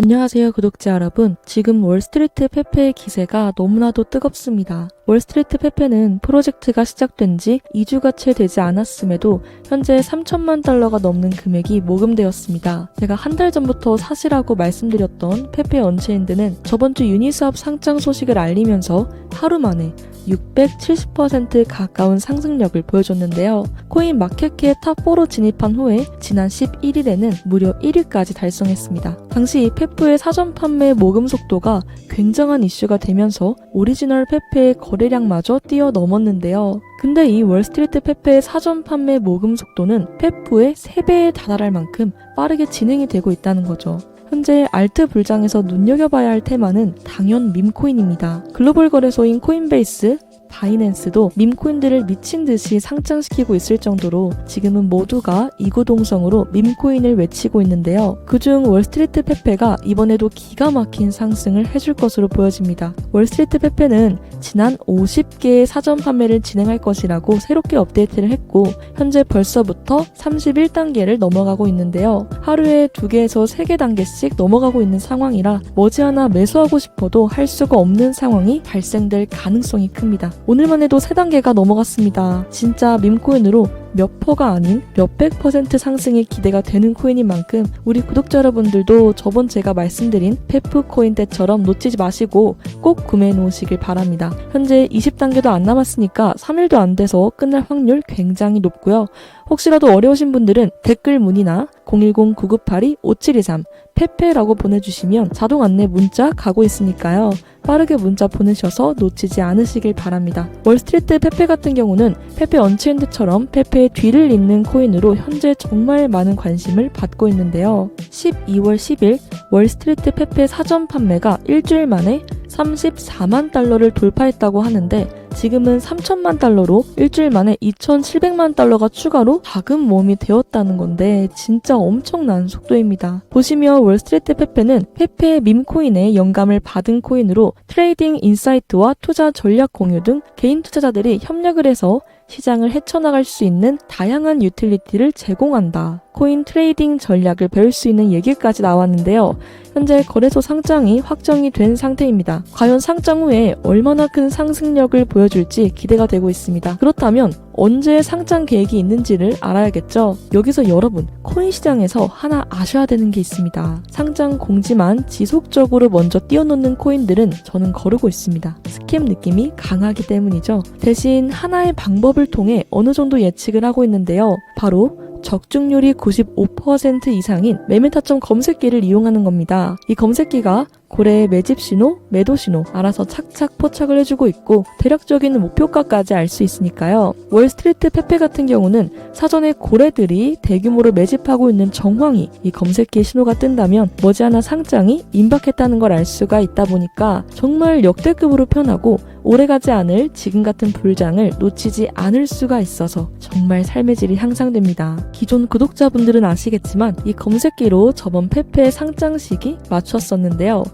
안녕하세요 구독자 여러분. 지금 월스트리트 페페의 기세가 너무나도 뜨겁습니다. 월스트리트 페페는 프로젝트가 시작된 지 2주가 채 되지 않았음에도 현재 3천만 달러가 넘는 금액이 모금되었습니다. 제가 한 달 전부터 사실하고 말씀드렸던 페페 언체인드는 저번 주 유니스업 상장 소식을 알리면서 하루 만에 670% 가까운 상승력을 보여줬는데요. 코인 마켓캡 탑4로 진입한 후에 지난 11일에는 무려 1위까지 달성했습니다. 당시 페 프의 사전 판매 모금 속도가 굉장한 이슈가 되면서 오리지널 페페의 거래량마저 뛰어넘었는데요. 근데 이 월스트리트 페페의 사전 판매 모금 속도는 페프의 3배에 달할 만큼 빠르게 진행이 되고 있다는 거죠. 현재 알트 불장에서 눈여겨봐야 할 테마는 당연 밈코인입니다. 글로벌 거래소인 코인베이스, 바이낸스도 밈코인들을 미친 듯이 상장시키고 있을 정도로 지금은 모두가 이구동성으로 밈코인을 외치고 있는데요. 그중 월스트리트 페페가 이번에도 기가 막힌 상승을 해줄 것으로 보여집니다. 월스트리트 페페는 지난 50개의 사전 판매를 진행할 것이라고 새롭게 업데이트를 했고 현재 벌써부터 31단계를 넘어가고 있는데요. 하루에 2개에서 3개 단계씩 넘어가고 있는 상황이라 머지않아 매수하고 싶어도 할 수가 없는 상황이 발생될 가능성이 큽니다. 오늘만 해도 3단계가 넘어갔습니다. 진짜 밈코인으로 몇 퍼가 아닌 몇백 퍼센트 상승이 기대가 되는 코인인 만큼 우리 구독자 여러분들도 저번 제가 말씀드린 페프 코인 때처럼 놓치지 마시고 꼭 구매해 놓으시길 바랍니다. 현재 20단계도 안 남았으니까 3일도 안 돼서 끝날 확률 굉장히 높고요. 혹시라도 어려우신 분들은 댓글 문의나 010-9982-5723 페페라고 보내주시면 자동 안내 문자 가고 있으니까요. 빠르게 문자 보내셔서 놓치지 않으시길 바랍니다. 월스트리트 페페 같은 경우는 페페 언체인드처럼 페페의 뒤를 잇는 코인으로 현재 정말 많은 관심을 받고 있는데요. 12월 10일 월스트리트 페페 사전 판매가 일주일 만에 34만 달러를 돌파했다고 하는데 지금은 3천만 달러로 일주일 만에 2,700만 달러가 추가로 자금 모음이 되었다는 건데 진짜 엄청난 속도입니다. 보시면 월스트리트 페페는 페페 밈코인의 영감을 받은 코인으로 트레이딩 인사이트와 투자 전략 공유 등 개인 투자자들이 협력을 해서 시장을 헤쳐나갈 수 있는 다양한 유틸리티를 제공한다. 코인 트레이딩 전략을 배울 수 있는 얘기까지 나왔는데요. 현재 거래소 상장이 확정이 된 상태입니다. 과연 상장 후에 얼마나 큰 상승력을 보여줄지 기대가 되고 있습니다. 그렇다면 언제 상장 계획이 있는지를 알아야겠죠. 여기서 여러분, 코인 시장에서 하나 아셔야 되는 게 있습니다. 상장 공지만 지속적으로 먼저 띄워놓는 코인들은 저는 거르고 있습니다. 스캠 느낌이 강하기 때문이죠. 대신 하나의 방법을 통해 어느 정도 예측을 하고 있는데요. 바로 적중률이 95% 이상인 매매타점 검색기를 이용하는 겁니다. 이 검색기가 고래의 매집 신호, 매도 신호 알아서 착착 포착을 해주고 있고 대략적인 목표가까지 알 수 있으니까요. 월스트리트 페페 같은 경우는 사전에 고래들이 대규모로 매집하고 있는 정황이 이 검색기의 신호가 뜬다면 머지않아 상장이 임박했다는 걸 알 수가 있다 보니까 정말 역대급으로 편하고 오래가지 않을 지금 같은 불장을 놓치지 않을 수가 있어서 정말 삶의 질이 향상됩니다. 기존 구독자분들은 아시겠지만 이 검색기로 저번 페페 상장 시기 맞췄었는데요.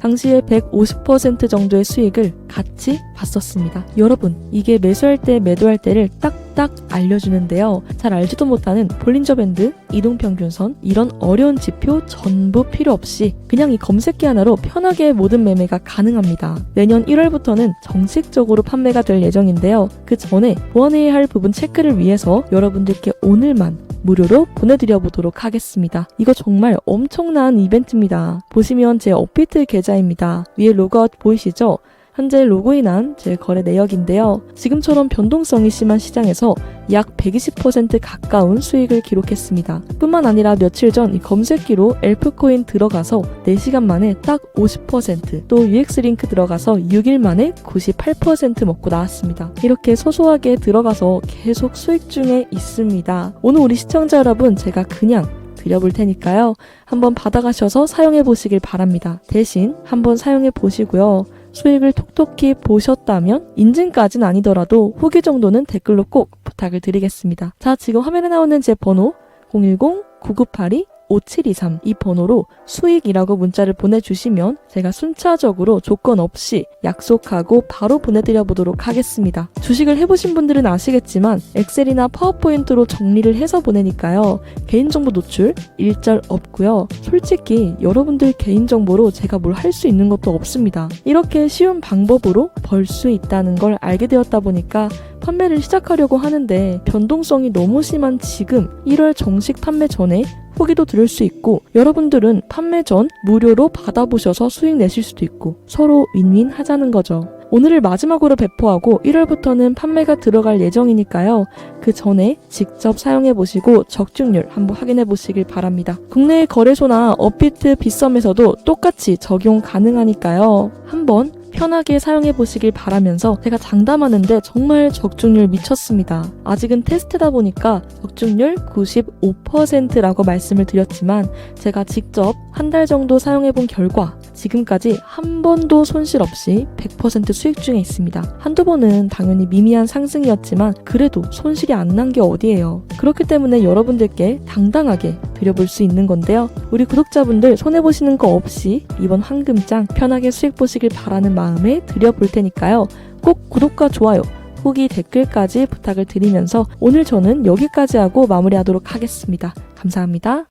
당시에 150% 정도의 수익을 같이 봤었습니다. 여러분, 이게 매수할 때 매도할 때를 딱딱 알려주는데요. 잘 알지도 못하는 볼린저 밴드, 이동평균선, 이런 어려운 지표 전부 필요 없이 그냥 이 검색기 하나로 편하게 모든 매매가 가능합니다. 내년 1월부터는 정식적으로 판매가 될 예정인데요. 그 전에 보완해야 할 부분 체크를 위해서 여러분들께 오늘만 무료로 보내드려 보도록 하겠습니다. 이거 정말 엄청난 이벤트입니다. 보시면 제 업비트 계좌 입니다. 위에 로그아웃 보이시죠? 현재 로그인한 제 거래 내역인데요. 지금처럼 변동성이 심한 시장에서 약 120% 가까운 수익을 기록했습니다. 뿐만 아니라 며칠 전이 검색기로 엘프코인 들어가서 4시간 만에 딱 50%, 또 UX링크 들어가서 6일 만에 98% 먹고 나왔습니다. 이렇게 소소하게 들어가서 계속 수익 중에 있습니다. 오늘 우리 시청자 여러분, 제가 그냥 드려볼 테니까요. 한번 받아가셔서 사용해 보시길 바랍니다. 대신 한번 사용해 보시고요. 수익을 톡톡히 보셨다면 인증까지는 아니더라도 후기 정도는 댓글로 꼭 부탁을 드리겠습니다. 자, 지금 화면에 나오는 제 번호 010-9982 5723 이 번호로 수익이라고 문자를 보내주시면 제가 순차적으로 조건 없이 약속하고 바로 보내드려 보도록 하겠습니다. 주식을 해보신 분들은 아시겠지만 엑셀이나 파워포인트로 정리를 해서 보내니까요. 개인정보 노출 일절 없고요. 솔직히 여러분들 개인정보로 제가 뭘 할 수 있는 것도 없습니다. 이렇게 쉬운 방법으로 벌 수 있다는 걸 알게 되었다 보니까 판매를 시작하려고 하는데 변동성이 너무 심한 지금 1월 정식 판매 전에 후기도 들을 수 있고 여러분들은 판매 전 무료로 받아보셔서 수익 내실 수도 있고 서로 윈윈 하자는 거죠. 오늘을 마지막으로 배포하고 1월부터는 판매가 들어갈 예정이니까요. 그 전에 직접 사용해 보시고 적중률 한번 확인해 보시길 바랍니다. 국내 거래소나 업비트 빗썸에서도 똑같이 적용 가능하니까요. 한번 편하게 사용해 보시길 바라면서 제가 장담하는데 정말 적중률 미쳤습니다. 아직은 테스트다 보니까 적중률 95%라고 말씀을 드렸지만 제가 직접 한 달 정도 사용해 본 결과 지금까지 한 번도 손실 없이 100% 수익 중에 있습니다. 한두 번은 당연히 미미한 상승이었지만 그래도 손실이 안 난 게 어디예요. 그렇기 때문에 여러분들께 당당하게 드려볼 수 있는 건데요. 우리 구독자분들 손해보시는 거 없이 이번 황금장 편하게 수익 보시길 바라는 마음에 드려볼 테니까요. 꼭 구독과 좋아요, 후기 댓글까지 부탁을 드리면서 오늘 저는 여기까지 하고 마무리하도록 하겠습니다. 감사합니다.